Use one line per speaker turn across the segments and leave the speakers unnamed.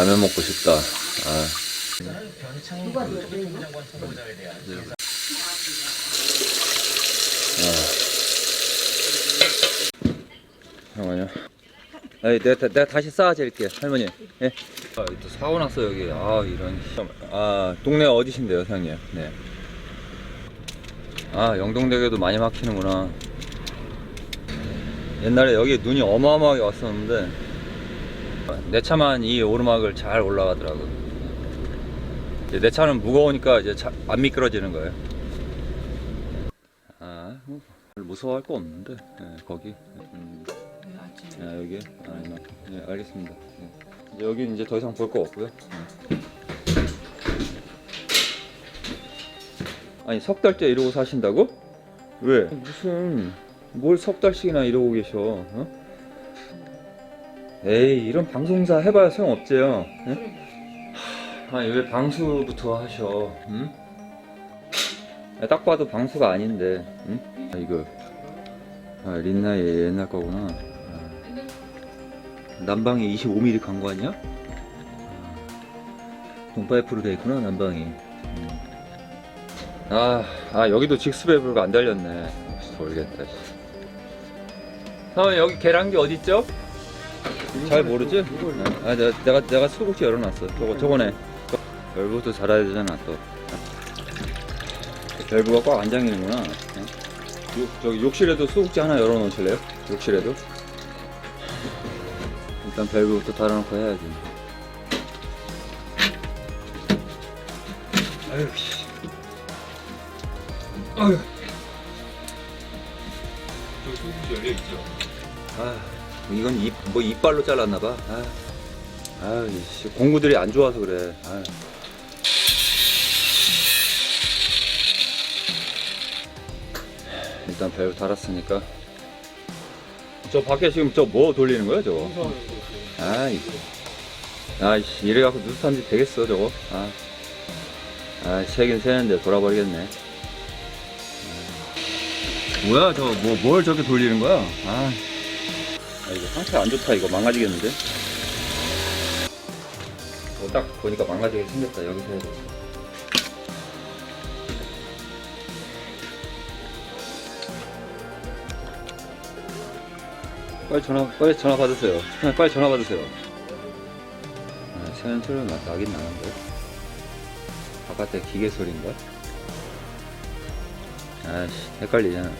라면 먹고 싶다. 아. 잠깐만요. 아니, 내가, 다- 내가 다시 쌓아드릴게요, 할머니. 예. 아, 또 사고 났어, 여기. 아, 이런. 아, 동네 어디신데요, 사장님? 네. 아, 영동대교도 많이 막히는구나. 옛날에 여기 눈이 어마어마하게 왔었는데, 내 차만 이 오르막을 잘 올라가더라고. 이제 내 차는 무거우니까 이제 차- 안 미끄러지는 거예요. 아, 뭐, 별 무서워할 거 없는데, 네, 거기. 음. 아, 여기? 아, 네, 네, 알겠습니다. 네. 이제 여기 이제 더 이상 볼 거 없고요. 네. 아니, 석 달째 이러고 사신다고? 왜? 무슨, 뭘 석 달씩이나 이러고 계셔, 어? 에이, 이런 방송사 해봐야 소용없지요. 응? 하, 아니, 왜 방수부터 하셔, 응? 야, 딱 봐도 방수가 아닌데, 응? 아, 이거, 아, 린나의 옛날 거구나. 난방이 25mm 간거 아니야? 동파이프로 돼 있구나 난방이. 음. 아, 아 여기도 직스베브가 안 달렸네. 모르겠다. 형 여기 계란기 어디 있죠? 잘 모르지? 아 내가 내가, 내가 수국지 열어놨어. 저거 저거네. 밸브도 잘해야 되잖아 또. 밸브가 꽉 안 잠기는구나. 요, 저기 욕실에도 수국지 하나 열어놓으실래요? 욕실에도? 일단 밸브부터 달아놓고 해야지. 아유, 씨. 아유. 이건 입, 뭐 이빨로 잘랐나봐. 아, 아, 씨, 공구들이 안 좋아서 그래. 아. 일단 밸브 달았으니까. 저 밖에 지금 저 뭐 돌리는 거야, 저거? 아이, 아이씨, 이래갖고 누수탄지 되겠어, 저거. 아, 아, 새긴 새는데 돌아버리겠네. 아. 뭐야, 저, 뭐, 뭘 저렇게 돌리는 거야? 아, 아 이거 상태 안 좋다, 이거 망가지겠는데? 어, 딱 보니까 망가지게 생겼다, 여기서 돼. 빨리 전화, 빨리 전화 받으세요. 빨리 전화 받으세요. 아, 새는 소리가 나- 나긴 나는데. 바깥에 기계 소리인가? 아씨, 헷갈리잖아.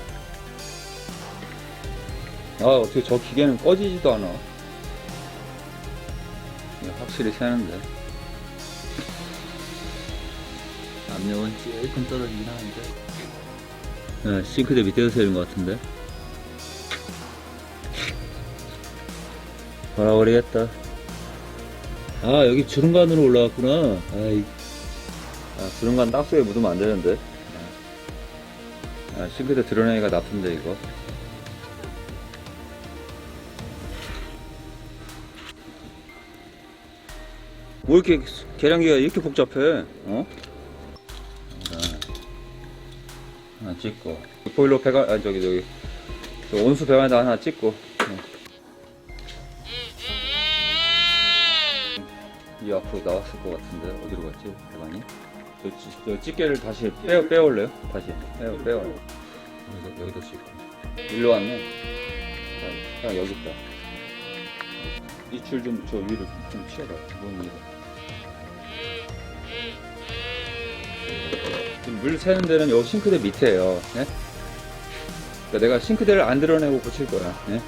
아, 어떻게 저 기계는 꺼지지도 않아. 확실히 새는데. 압력은 조금 떨어지긴 하는데. 아, 싱크대 밑에서 새는 것 같은데. 돌아버리겠다. 아, 여기 주름간으로 올라갔구나. 아이. 아, 주름간 딱수에 묻으면 안 되는데. 아, 싱크대 드러내기가 나쁜데, 이거. 뭐 이렇게 계량기가 이렇게 복잡해? 어? 하나, 찍고 보일러 배관 아 저기 저기 저 온수 배관에다 하나 찍고 네. 이 앞으로 나왔을 것 같은데 어디로 갔지 배관이? 저, 찌- 저 집게를 다시 빼 빼올래요? 다시 빼 빼와 여기다 여기다 찍고 일로 왔네 자, 자 여기 있다 이 줄 좀 저 위로 좀 치워라 뭔 일 물 새는 데는 여기 싱크대 밑에요. 예? 그러니까 내가 싱크대를 안 드러내고 고칠 거야. 예?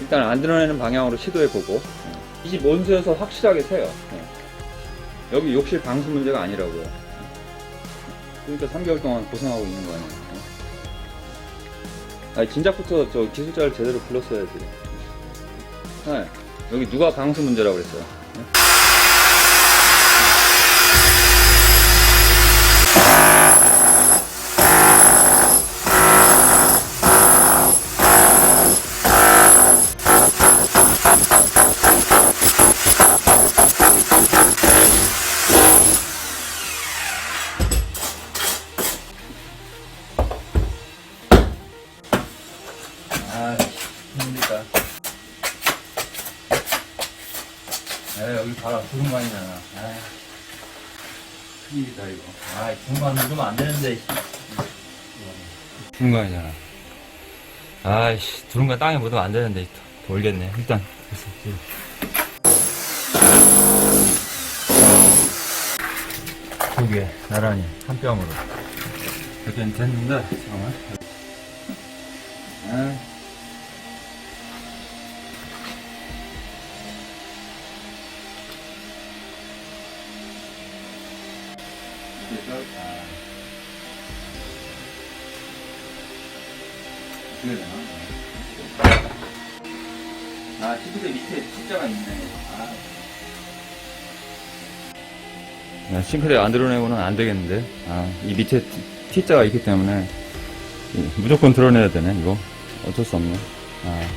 일단 안 드러내는 방향으로 시도해보고 이집 온수여서 확실하게 새요. 예. 여기 욕실 방수 문제가 아니라고요. 예. 그러니까 3개월 동안 고생하고 있는 거 아니에요. 예. 아니 진작부터 저 기술자를 제대로 불렀어야지. 예. 여기 누가 방수 문제라고 그랬어요. 봐라, 두루만이잖아. 아, 큰일이다, 이거. 아, 두루만 누르면 안 되는데. 두루만이잖아. 아이씨, 두루만 땅에 묻으면 안 되는데, 돌겠네. 일단, 됐어. 두 개, 나란히, 한 뼘으로. 이렇게 됐는데, 잠깐만. 아. 그래서, 아. 어떻게? 아, 시트대 밑에 T자가 있네. 아. 싱크대 안 드러내고는 안 되겠는데. 아, 이 밑에 T- T자가 있기 때문에 이, 무조건 드러내야 되네, 이거. 어쩔 수 없네. 아.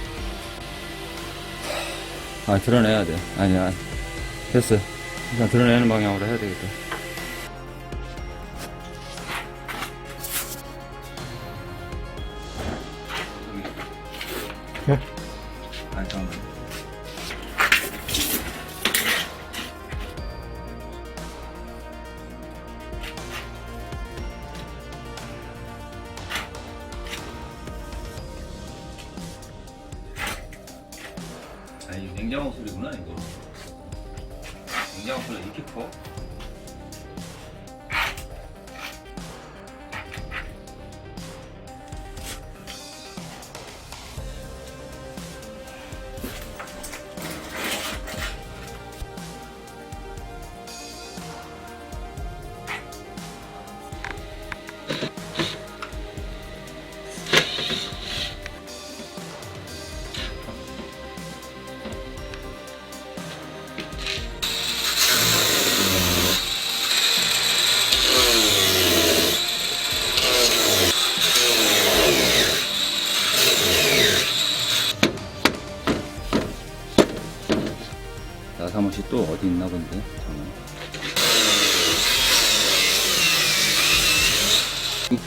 아, 드러내야 돼. 아니야. 됐어. 일단 드러내는 방향으로 해야 되겠다. 아, 잠깐만. 아, 이거 냉장고 소리구나, 이거. 냉장고 소리가 이렇게 커?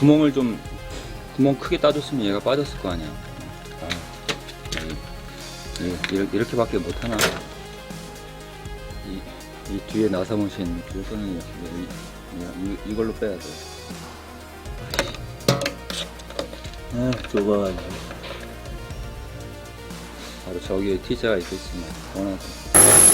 구멍을 좀, 구멍 크게 따줬으면 얘가 빠졌을 거 아니야. 아, 이, 이, 이렇게, 밖에 못하나. 이, 이 뒤에 이, 이, 이걸로 빼야 돼. 아, 좁아가지고. 바로 저기에 T자가 있겠지만, 원하지.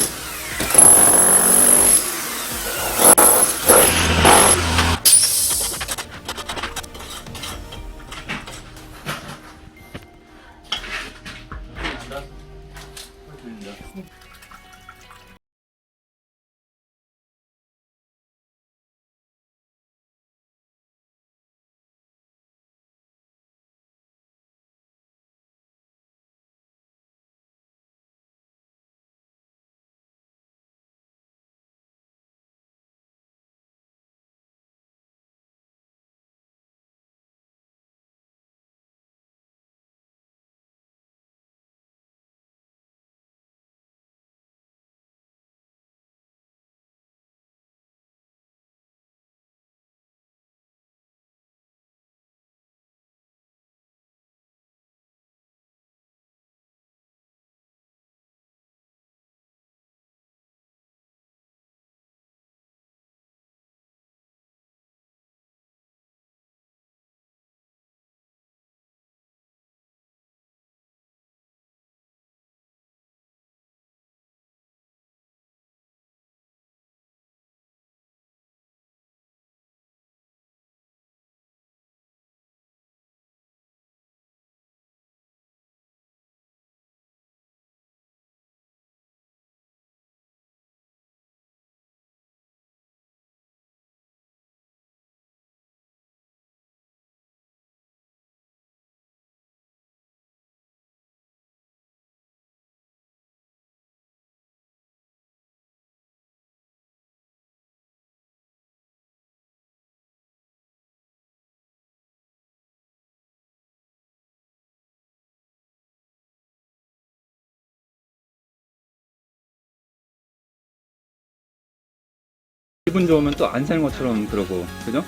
기분 좋으면 또 안 살 것처럼 그러고 그죠?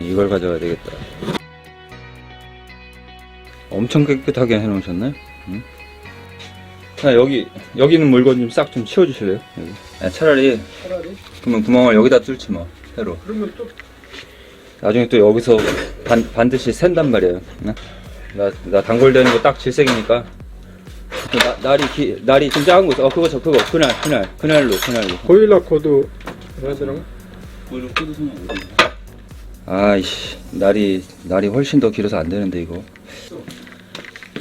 이걸 가져와야 되겠다. 엄청 깨끗하게 해놓으셨네. 응? 자, 여기, 여기 있는 물건 좀 싹 좀 치워주실래요? 여기. 아, 차라리,
차라리
그러면 구멍을 여기다 뚫지 뭐, 새로.
그러면 또
나중에 또 여기서 반, 반드시 샌단 말이에요. 네? 나, 나 단골되는 거 딱 질색이니까. 그 나, 날이 기, 날이 좀 작은 거 있어. 어, 그거 저, 그거. 그날, 그날, 그날로, 그날로.
보일러 코드 하더라고
아이씨, 날이, 날이 훨씬 더 길어서 안 되는데, 이거.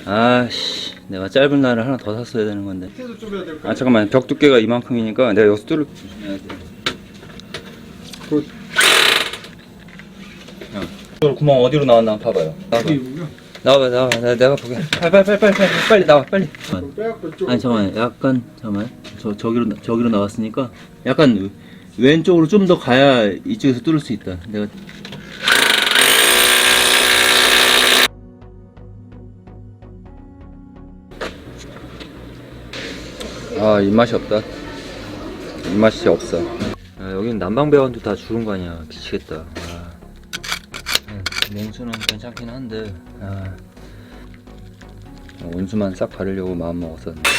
아씨, 내가 짧은 날을 하나 더 샀어야 되는 건데.
밑에도 좁아야 될
아, 잠깐만. 벽 두께가 이만큼이니까 내가 여기서 뚫을, 조심해야 돼.
그
형, 저 구멍 어디로 나왔나 봐봐요. 나와봐. 나와봐, 나와. 나, 내가 보게. 빨리, 빨리, 빨리, 빨리, 빨리, 빨리 나와, 빨리.
그럼 빼갖고 쪽
아니 잠깐만 약간 잠깐만 저 저기로 저기로 나왔으니까 약간 왼쪽으로 좀 더 가야 이쪽에서 뚫을 수 있다 내가
아 입맛이 없다. 입맛이 없어. 아, 여긴 난방배원도 다 주는 거 아니야. 미치겠다. 아. 음, 냉수는 괜찮긴 한데. 아. 온수만 싹 바르려고 마음 먹었었는데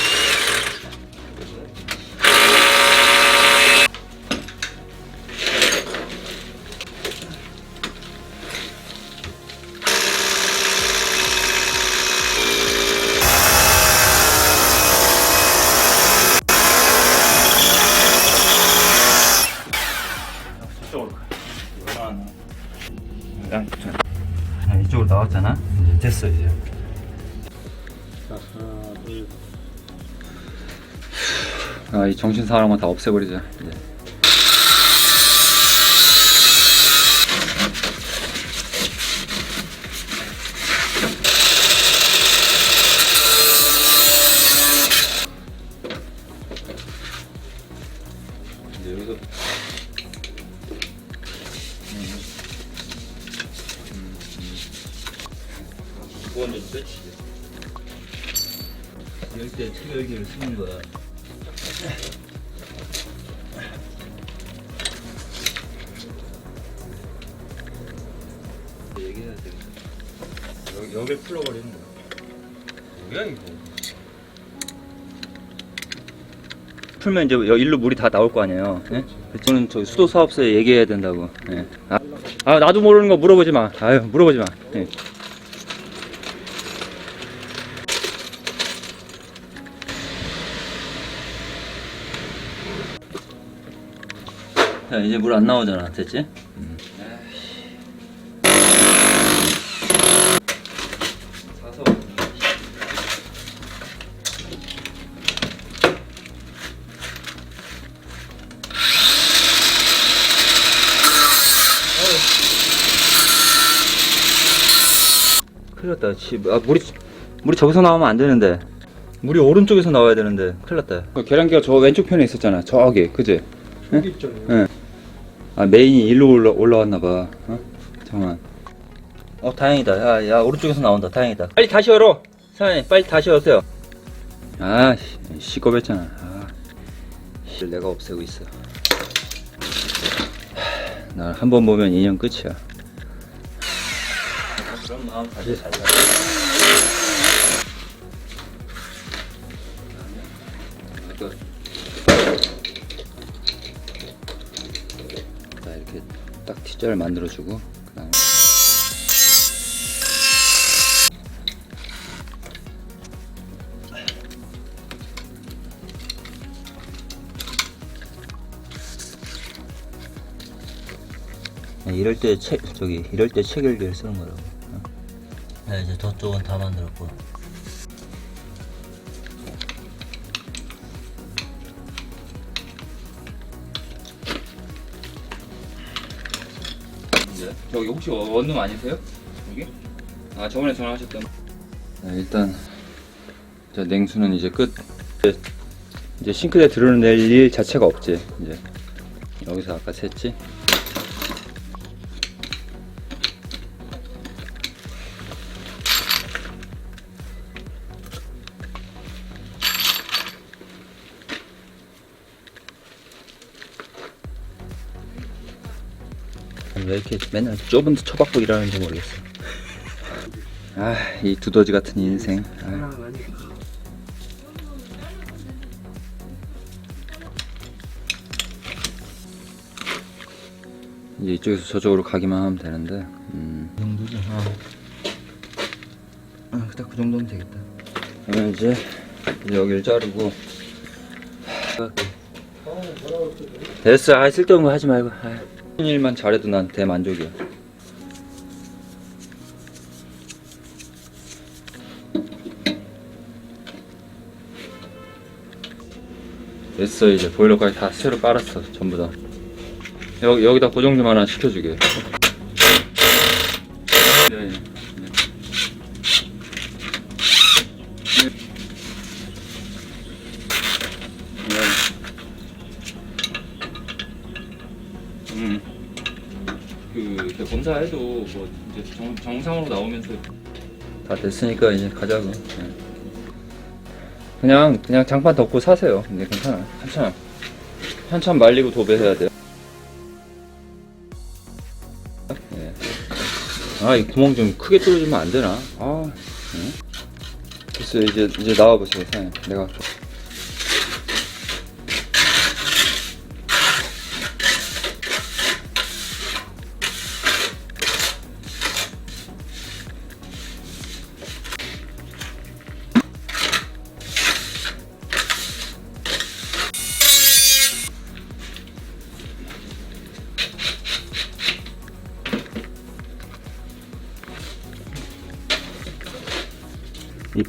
아 이 정신 거다 없애버리자 이제.
이럴 때 체결기를 쓰는 거야
얘기해야 돼. 여기, 여길 풀어버리는 거야. 뭐야, 이거. 풀면 이제 여- 일로 물이 다 나올 거 아니에요. 예? 저는 저 수도 사업소에 얘기해야 된다고. 예. 아, 아, 나도 모르는 거 물어보지 마. 아유, 물어보지 마. 예.
이제 물 안 나오잖아 됐지?
사서. 큰일 났다. 지, 아, 물이, 물이 저기서 나오면 안 되는데. 물이 오른쪽에서 나와야 되는데. 큰일 났다. 그 계량기가 저 왼쪽 편에 있었잖아. 저기, 그지?
여기 있잖아요
응. 아, 메인이 일로 올라, 올라왔나봐. 어? 잠깐만.
어 다행이다 야, 야 오른쪽에서 나온다 다행이다
빨리 다시 열어! 사장님, 빨리 다시 열었어요. 아, 씨, 시겁했잖아. 아, 씨, 내가 없애고 있어. 나한번 보면 인연 끝이야.
그런 마음 다시 살자
딱 T자를 만들어주고, 그 다음에.
이럴 때 체, 저기 이럴 때 체결기를 쓰는 거라고 어? 야 이제 저쪽은 다 만들었고
저기 혹시 원룸 아니세요? 여기? 아 저번에 전화하셨던 일단 자 냉수는 이제 끝 이제, 이제 싱크대 드러낼 일 자체가 없지 이제 여기서 아까 샜지 왜 이렇게 맨날 좁은 데 쳐박고 일하는지 모르겠어. 아, 이 두더지 같은 인생. 아. 이제 이쪽에서 저쪽으로 가기만 하면 되는데, 음. 이 정도죠. 아, 아 딱그 정도면 되겠다. 그러면 이제, 이제 여기를 자르고. 됐어, 아, 쓸데없는 거 하지 말고. 아. 일만 잘해도 난 대만족이야. 됐어 이제 보일러까지 다 새로 깔았어 전부 다 여기 여기다 고정 좀 하나 시켜주게 네, 네. 네. 음. 그 이렇게 검사해도 뭐 이제 정, 정상으로 나오면서 다 됐으니까 이제 가자고. 네. 그냥 그냥 장판 덮고 사세요. 근데 괜찮아. 한참 한참 말리고 도배해야 돼요. 네. 아이 구멍 좀 크게 뚫어주면 안 되나? 아, 네. 됐어 이제 이제 나와 보세요, 사장님. 내가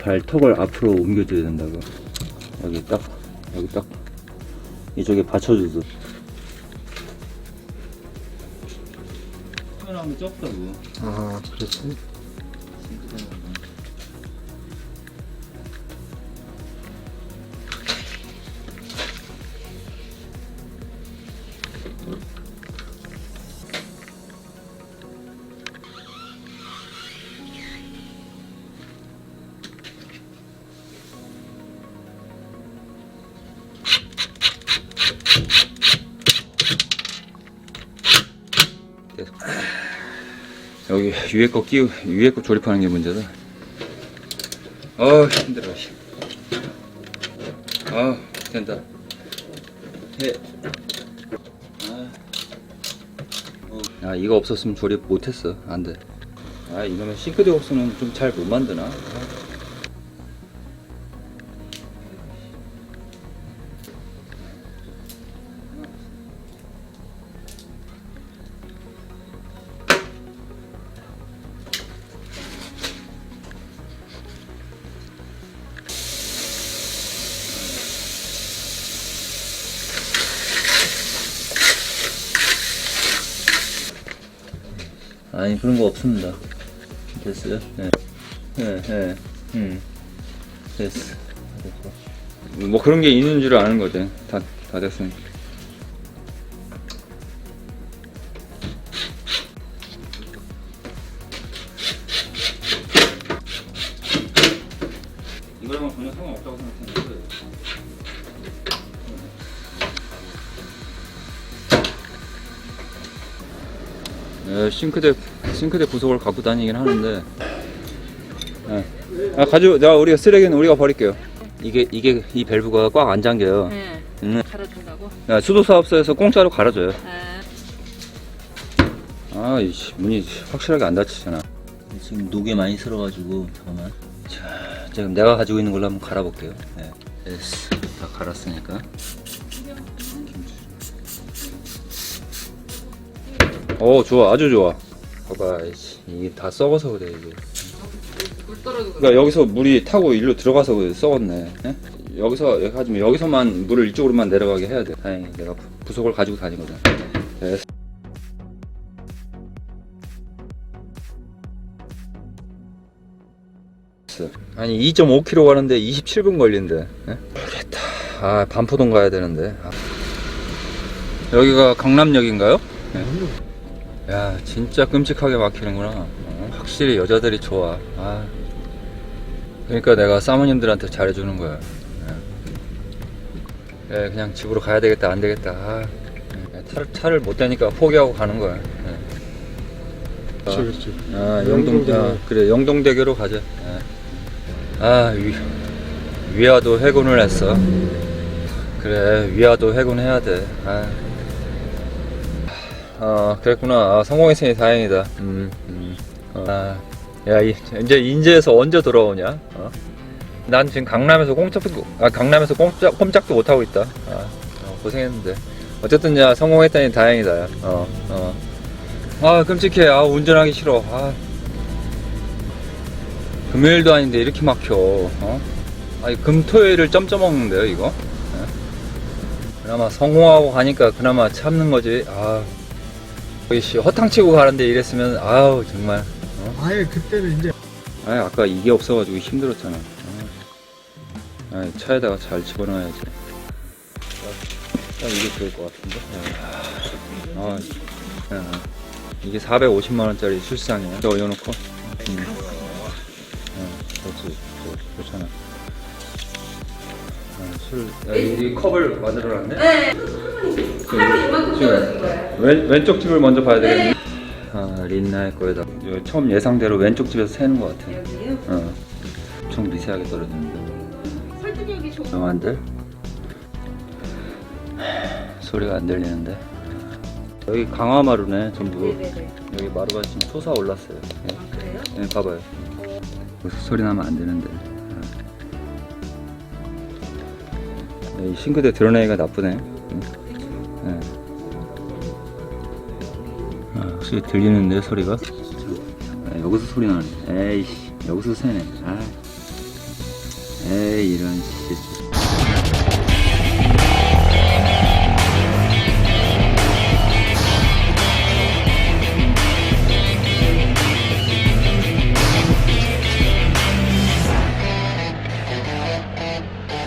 발턱을 앞으로 옮겨줘야 된다고. 여기 딱, 여기 딱, 이쪽에 받쳐줘서. 카메라하면 적다고.
아, 그랬지.
위에 거 끼우, 위에 거 조립하는 게 문제다. 어 힘들어. 씨. 아, 된다. 해. 아. 어. 아, 이거 없었으면 조립 못했어. 안 돼. 아, 이거는 싱크대 없으면 좀 잘 못 만드나? 아.
아니 그런 거 없습니다. 됐어요? 네. 네, 네. 음. 됐어.
뭐 그런 게 있는 줄 아는 거지. 다, 다 됐으니까. 이거랑은 전혀 상관없다고 생각했는데. 네, 싱크대 싱크대 구석을 갖고 다니긴 하는데. 네. 아 가지고 내가 우리가 쓰레기는 우리가 버릴게요. 이게 이게 이 밸브가 꽉 안 잠겨요.
네.
음.
갈아준다고?
야, 수도 사업소에서 공짜로 갈아줘요.
아,
아, 이씨 문이 확실하게 안 닫히잖아.
지금 녹에 많이 쓸어가지고 잠깐만.
자, 지금 내가 가지고 있는 걸로 한번 갈아볼게요. 네. 됐어. 다 갈았으니까. 오, 좋아, 아주 좋아. 봐봐, 이씨, 이게 다 썩어서 그래 이게.
물 떨어지고.
그러니까 여기서 물이 타고 일로 들어가서 그래, 썩었네. 예? 여기서 여기 하지만 여기서만 물을 이쪽으로만 내려가게 해야 돼. 다행히 내가 부- 부속을 가지고 다니거든. 됐어. 아니 2.5km 가는데 27분 걸린대. 예? 모르겠다. 아 반포동 가야 되는데. 아. 여기가 강남역인가요? 예. 야 진짜 끔찍하게 막히는구나. 어, 확실히 여자들이 좋아. 아. 그러니까 내가 사모님들한테 잘해주는 거야. 예. 예, 그냥 집으로 가야 되겠다, 안 되겠다. 아, 예, 차를, 차를 못 대니까 포기하고 가는 거야. 예.
그렇죠.
아, 영동. 아, 그래, 영동대교로 가자. 아, 아, 위, 위화도 해군을 했어. 그래, 위화도 해군해야 돼. 아. 어, 그랬구나. 아, 성공했으니 다행이다. 음, 음. 어, 아, 야, 이, 이제 인제에서 언제 돌아오냐? 어? 난 지금 강남에서 꼼짝도, 아, 강남에서 꼼짝, 꼼짝도 못하고 있다. 아, 어, 고생했는데. 어쨌든, 야, 성공했다니 다행이다. 야. 어, 어. 아 끔찍해 아 운전하기 싫어 아 금요일도 아닌데 이렇게 막혀 어? 아니 금토일을 점점 먹는데요 이거 예? 그나마 성공하고 가니까 그나마 참는 거지 아 거기 씨 허탕치고 가는데 이랬으면 아우 정말.
아예 그때는 이제
아 아까 이게 없어가지고 힘들었잖아. 아, 아, 차에다가 잘 집어넣어야지. 딱 이게 좋을 것 같은데? 아, 아, 이게 450만원짜리 술상이야. 이거 올려놓고. 음. 어, 그렇지 그- 좋잖아. 아, 술, 야, 이, 이 컵을 만들어놨네?
네.
지금,
칼로 이만큼 떨어진 거예요.
왼, 왼쪽 집을 먼저 봐야 되겠네 아 린나의 거에다 처음 예상대로 왼쪽 집에서 새는 것 같아
여기요?
어. 엄청 미세하게 떨어지는데
설득력이 좋은.
너무 안 들? 소리가 안 들리는데 여기 강화마루네 전부
네네네.
여기 마루가 지금 솟아 올랐어요 예.
아 그래요?
네, 봐봐요 여기서 소리 나면 안 되는데 어. 이 싱크대 드러내기가 나쁘네 응? 확실히 들리는데 소리가? 아, 여기서 소리 나네 에이씨 여기서 새네. 아. 에이 이런 씨